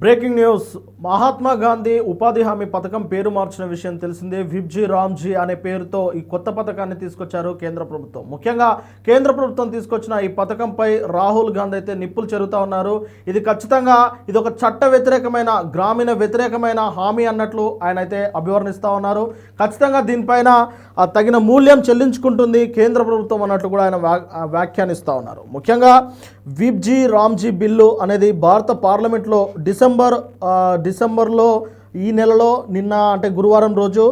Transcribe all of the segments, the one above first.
Breaking news. Mahatma Gandhi ఉపాధి హామీ పథకం పేరు మార్చిన విషయం తెలిసిందే. విబ్జీ రామ్జీ అనే పేరుతో ఈ కొత్త పథకాన్ని తీసుకొచ్చారు కేంద్ర ప్రభుత్వం. ముఖ్యంగా కేంద్ర ప్రభుత్వం తీసుకొచ్చిన ఈ పథకంపై రాహుల్ గాంధీ అయితే నిప్పులు చెరుతా ఉన్నారు. ఇది ఖచ్చితంగా ఇది ఒక చట్ట వ్యతిరేకమైన గ్రామీణ వ్యతిరేకమైన హామీ అన్నట్లు ఆయన అయితే అభివర్ణిస్తూ ఉన్నారు. ఖచ్చితంగా దీనిపైన తగిన మూల్యం చెల్లించుకుంటుంది కేంద్ర ప్రభుత్వం అన్నట్లు కూడా ఆయన వ్యా- వ్యాఖ్యానిస్తూ ఉన్నారు. ముఖ్యంగా విబ్జీ రామ్జీ బిల్లు అనేది భారత పార్లమెంట్లో డిసెంబర్ డిసెంబర్ డిసెంబర్లో ఈ నెలలో నిన్న అంటే గురువారం రోజు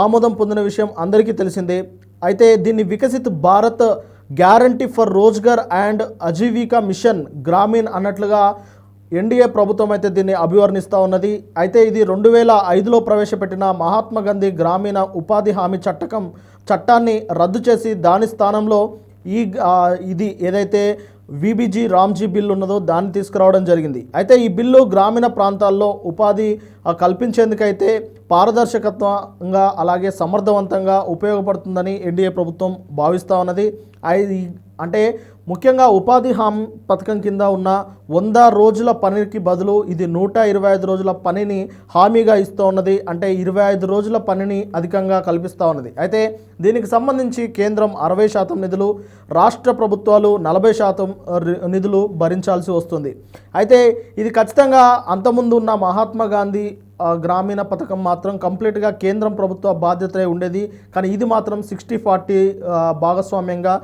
ఆమోదం పొందిన విషయం అందరికీ తెలిసిందే. అయితే దీన్ని Viksit Bharat guarantee for Rozgar and Ajeevika mission Gramin అన్నట్లుగా ఎన్డీఏ ప్రభుత్వం అయితే దీన్ని అభివర్ణిస్తూ ఉన్నది. అయితే ఇది రెండు వేల ఐదులో ప్రవేశపెట్టిన మహాత్మా గాంధీ గ్రామీణ ఉపాధి హామీ చట్టకం చట్టాన్ని రద్దు చేసి దాని స్థానంలో ఈ ఇది ఏదైతే వీబీజీ రామ్జీ బిల్లు ఉన్నదో దాన్ని తీసుకురావడం జరిగింది. అయితే ఈ బిల్లు గ్రామీణ ప్రాంతాల్లో ఉపాధి కల్పించేందుకైతే పారదర్శకత్వంగా అలాగే సమర్థవంతంగా ఉపయోగపడుతుందని ఎన్డీఏ ప్రభుత్వం భావిస్తూ ఉన్నది. అంటే ముఖ్యంగా ఉపాధి హామీ పథకం కింద ఉన్న వంద రోజుల పనికి బదులు ఇది నూట ఇరవై ఐదు రోజుల పనిని హామీగా ఇస్తూ ఉన్నది. అంటే ఇరవై ఐదు రోజుల పనిని అధికంగా కల్పిస్తూ ఉన్నది. అయితే దీనికి సంబంధించి కేంద్రం అరవై శాతం నిధులు రాష్ట్ర ప్రభుత్వాలు నలభై శాతం నిధులు భరించాల్సి వస్తుంది. అయితే ఇది ఖచ్చితంగా అంతకుముందు ఉన్న మహాత్మా గాంధీ గ్రామీణ పథకం మాత్రం కంప్లీట్గా కేంద్రం ప్రభుత్వ బాధ్యత ఉండేది. కానీ ఇది మాత్రం సిక్స్టీ ఫార్టీ భాగస్వామ్యంగా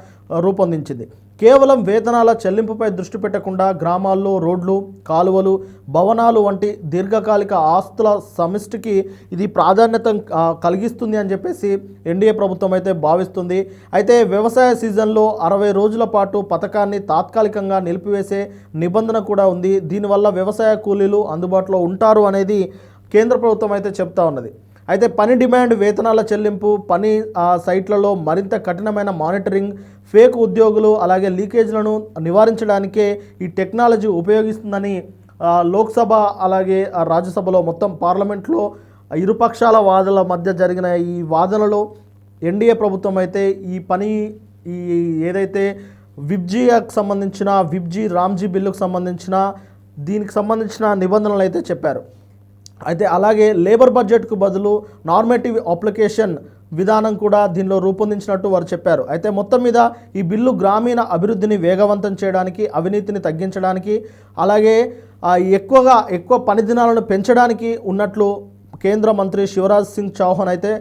రూపొందించింది. కేవలం వేతనాల చెల్లింపుపై దృష్టి పెట్టకుండా గ్రామాల్లో రోడ్లు కాలువలు భవనాలు వంటి దీర్ఘకాలిక ఆస్తుల సమిష్టికి ఇది ప్రాధాన్యత కలిగిస్తుంది అని చెప్పేసి ఎన్డీఏ ప్రభుత్వం అయితే భావిస్తుంది. అయితే వ్యవసాయ సీజన్లో అరవై రోజుల పాటు పథకాన్ని తాత్కాలికంగా నిలిపివేసే నిబంధన కూడా ఉంది. దీనివల్ల వ్యవసాయ కూలీలు అందుబాటులో ఉంటారు అనేది కేంద్ర ప్రభుత్వం అయితే చెప్తా ఉన్నది. అయితే పని డిమాండ్ వేతనాల చెల్లింపు పని ఆ, సైట్లలో మరింత కఠినమైన మానిటరింగ్ ఫేక్ ఉద్యోగులు అలాగే లీకేజ్లను నివారించడానికే ఈ టెక్నాలజీ ఉపయోగిస్తుందని లోక్సభ అలాగే ఆ, రాజ్యసభలో మొత్తం పార్లమెంట్లో ఇరుపక్షాల వాదనల మధ్య జరిగిన ఈ వాదనలో ఎన్డీఏ ప్రభుత్వం అయితే ఈ పని ఈ ఏదైతే విబ్జీకి సంబంధించిన విబ్జీ రామ్జీ బిల్లుకు సంబంధించిన దీనికి సంబంధించిన నిబంధనలు అయితే చెప్పారు. అయితే అలాగే లేబర్ బడ్జెట్కు బదులు నార్మేటివ్ అప్లికేషన్ విధానం కూడా దీనిలో రూపొందించినట్టు వారు చెప్పారు. అయితే మొత్తం మీద ఈ బిల్లు గ్రామీణ అభివృద్ధిని వేగవంతం చేయడానికి అవినీతిని తగ్గించడానికి అలాగే ఎక్కువగా ఎక్కువ పని దినాలను పెంచడానికి ఉన్నట్లు కేంద్ర మంత్రి శివరాజ్ సింగ్ చౌహాన్ అయితే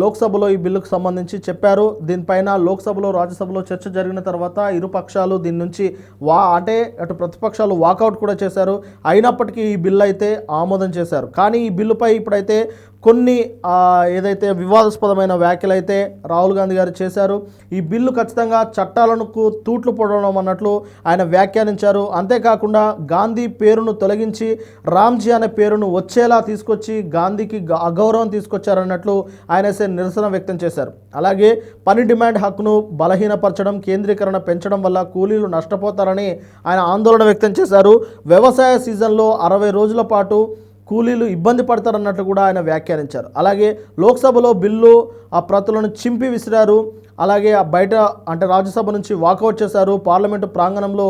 లోక్సభలో ఈ బిల్లుకు సంబంధించి చెప్పారు. దీనిపైన లోక్సభలో రాజ్యసభలో చర్చ జరిగిన తర్వాత ఇరు పక్షాలు దీని నుంచి వా అంటే అటు ప్రతిపక్షాలు వాకౌట్ కూడా చేశారు. అయినప్పటికీ ఈ బిల్లు అయితే ఆమోదం చేశారు. కానీ ఈ బిల్లుపై ఇప్పుడైతే కొన్ని ఏదైతే వివాదాస్పదమైన వ్యాఖ్యలు అయితే రాహుల్ గాంధీ గారు చేశారు ఈ బిల్లు ఖచ్చితంగా చట్టాలను తూట్లు పొడవడం అన్నట్లు ఆయన వ్యాఖ్యానించారు. అంతేకాకుండా గాంధీ పేరును తొలగించి రామ్జీ అనే పేరును వచ్చేలా తీసుకొచ్చి గాంధీకి గ- అగౌరవం తీసుకొచ్చారన్నట్లు ఆయన నిరసన వ్యక్తం చేశారు. అలాగే పని డిమాండ్ హక్కును బలహీనపరచడం కేంద్రీకరణ పెంచడం వల్ల కూలీలు నష్టపోతారని ఆయన ఆందోళన వ్యక్తం చేశారు. వ్యవసాయ సీజన్లో అరవై రోజుల పాటు కూలీలు ఇబ్బంది పడతారన్నట్లు కూడా ఆయన వ్యాఖ్యానించారు. అలాగే లోక్సభలో బిల్లు ఆ ప్రతులను చింపి విసిరారు. అలాగే ఆ బయట అంటే రాజ్యసభ నుంచి వాకౌట్ చేశారు. పార్లమెంటు ప్రాంగణంలో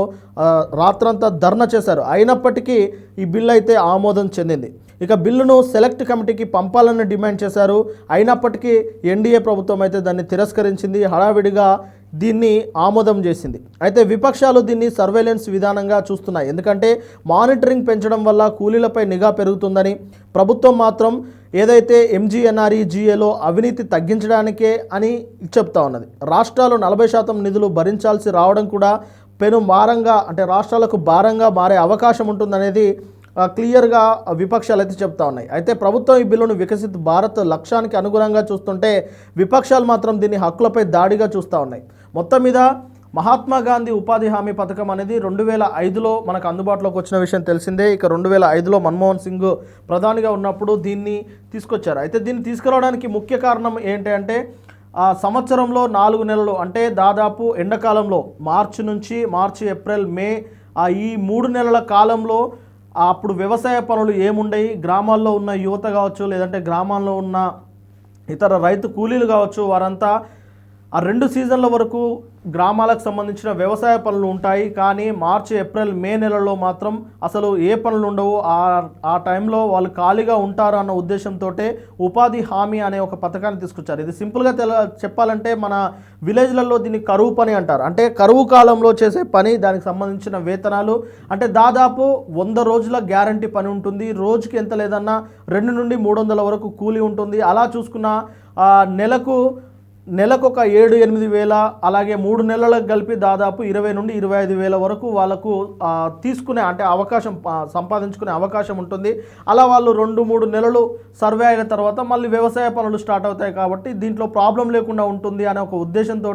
రాత్రంతా ధర్నా చేశారు. అయినప్పటికీ ఈ బిల్లు అయితే ఆమోదం చెందింది. ఇక బిల్లును సెలెక్ట్ కమిటీకి పంపాలని డిమాండ్ చేశారు. అయినప్పటికీ ఎన్డీఏ ప్రభుత్వం అయితే దాన్ని తిరస్కరించింది. హడావిడిగా దీన్ని ఆమోదం చేసింది. అయితే విపక్షాలు దీన్ని సర్వేలెన్స్ విధానంగా చూస్తున్నాయి. ఎందుకంటే మానిటరింగ్ పెంచడం వల్ల కూలీలపై నిఘా పెరుగుతుందని ప్రభుత్వం మాత్రం ఏదైతే ఎంజీఎన్ఆర్ఈజీఏలో అవినీతి తగ్గించడానికే అని చెప్తా ఉన్నది. రాష్ట్రాలు నలభై శాతం నిధులు భరించాల్సి రావడం కూడా పెను భారంగా అంటే రాష్ట్రాలకు భారంగా మారే అవకాశం ఉంటుందనేది క్లియర్గా విపక్షాలు అయితే చెప్తా ఉన్నాయి. అయితే ప్రభుత్వం ఈ బిల్లును వికసిత్ భారత్ లక్ష్యానికి అనుగుణంగా చూస్తుంటే విపక్షాలు మాత్రం దీన్ని హక్కులపై దాడిగా చూస్తూ ఉన్నాయి. మొత్తం మీద మహాత్మా గాంధీ ఉపాధి హామీ పథకం అనేది రెండు వేల ఐదులో మనకు అందుబాటులోకి వచ్చిన విషయం తెలిసిందే. ఇక రెండు వేల ఐదులో మన్మోహన్ సింగ్ ప్రధానిగా ఉన్నప్పుడు దీన్ని తీసుకొచ్చారు. అయితే దీన్ని తీసుకురావడానికి ముఖ్య కారణం ఏంటి అంటే ఆ సంవత్సరంలో నాలుగు నెలలు అంటే దాదాపు ఎండాకాలంలో మార్చి నుంచి మార్చి ఏప్రిల్ మే ఆ ఈ మూడు నెలల కాలంలో అప్పుడు వ్యవసాయ పనులు ఏముండయి? గ్రామాల్లో ఉన్న యువత కావచ్చు లేదంటే గ్రామాల్లో ఉన్న ఇతర రైతు కూలీలు కావచ్చు వారంతా ఆ రెండు సీజన్ల వరకు గ్రామాలకు సంబంధించిన వ్యవసాయ పనులు ఉంటాయి కానీ మార్చి ఏప్రిల్ మే నెలలో మాత్రం అసలు ఏ పనులు ఉండవు. ఆ ఆ టైంలో వాళ్ళు ఖాళీగా ఉంటారు అన్న ఉద్దేశంతో ఉపాధి హామీ అనే ఒక పథకాన్ని తీసుకొచ్చారు. ఇది సింపుల్గా తెల చెప్పాలంటే మన విలేజ్లలో దీన్ని కరువు పని అంటారు. అంటే కరువు కాలంలో చేసే పని దానికి సంబంధించిన వేతనాలు. అంటే దాదాపు వంద రోజుల గ్యారంటీ పని ఉంటుంది. రోజుకి ఎంత లేదన్నా రెండు నుండి మూడు వందల వరకు కూలీ ఉంటుంది. అలా చూసుకున్న నెలకు నెలకు ఒక ఏడు ఎనిమిది వేల అలాగే మూడు నెలలకు కలిపి దాదాపు ఇరవై నుండి ఇరవై ఐదు వేల వరకు వాళ్ళకు తీసుకునే అంటే అవకాశం సంపాదించుకునే అవకాశం ఉంటుంది. అలా వాళ్ళు రెండు మూడు నెలలు సర్వే అయిన తర్వాత మళ్ళీ వ్యవసాయ పనులు స్టార్ట్ అవుతాయి కాబట్టి దీంట్లో ప్రాబ్లం లేకుండా ఉంటుంది అనే ఒక ఉద్దేశంతో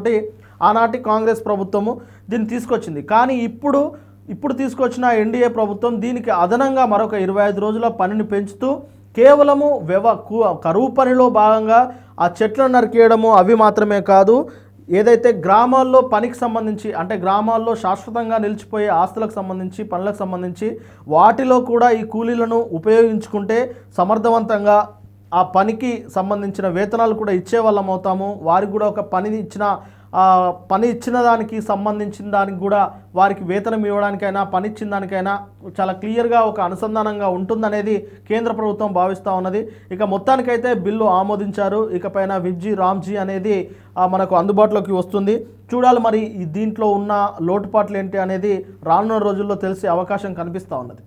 ఆనాటి కాంగ్రెస్ ప్రభుత్వము దీన్ని తీసుకొచ్చింది. కానీ ఇప్పుడు ఇప్పుడు తీసుకొచ్చిన ఎన్డీఏ ప్రభుత్వం దీనికి అదనంగా మరొక ఇరవై ఐదు రోజుల పనిని పెంచుతూ కేవలము వ్యవ కరువు పనిలో భాగంగా ఆ చెట్లను నరికేయడము అవి మాత్రమే కాదు ఏదైతే గ్రామాల్లో పనికి సంబంధించి అంటే గ్రామాల్లో శాశ్వతంగా నిలిచిపోయే ఆస్తులకు సంబంధించి పనులకు సంబంధించి వాటిలో కూడా ఈ కూలీలను ఉపయోగించుకుంటే సమర్థవంతంగా ఆ పనికి సంబంధించిన వేతనాలు కూడా ఇచ్చే వాళ్ళం అవుతాము. వారికి కూడా ఒక పనిని ఇచ్చిన పని ఇచ్చిన దానికి సంబంధించిన దానికి కూడా వారికి వేతనం ఇవ్వడానికైనా పని ఇచ్చిన దానికైనా చాలా క్లియర్గా ఒక అనుసంధానంగా ఉంటుందనేది కేంద్ర ప్రభుత్వం భావిస్తూ ఉన్నది. ఇక మొత్తానికైతే బిల్లు ఆమోదించారు. ఇకపైన విబ్జీ రామ్జీ అనేది మనకు అందుబాటులోకి వస్తుంది. చూడాలి మరి దీంట్లో ఉన్న లోటుపాట్లు ఏంటి అనేది రానున్న రోజుల్లో తెలిసే అవకాశం కనిపిస్తూ ఉన్నది.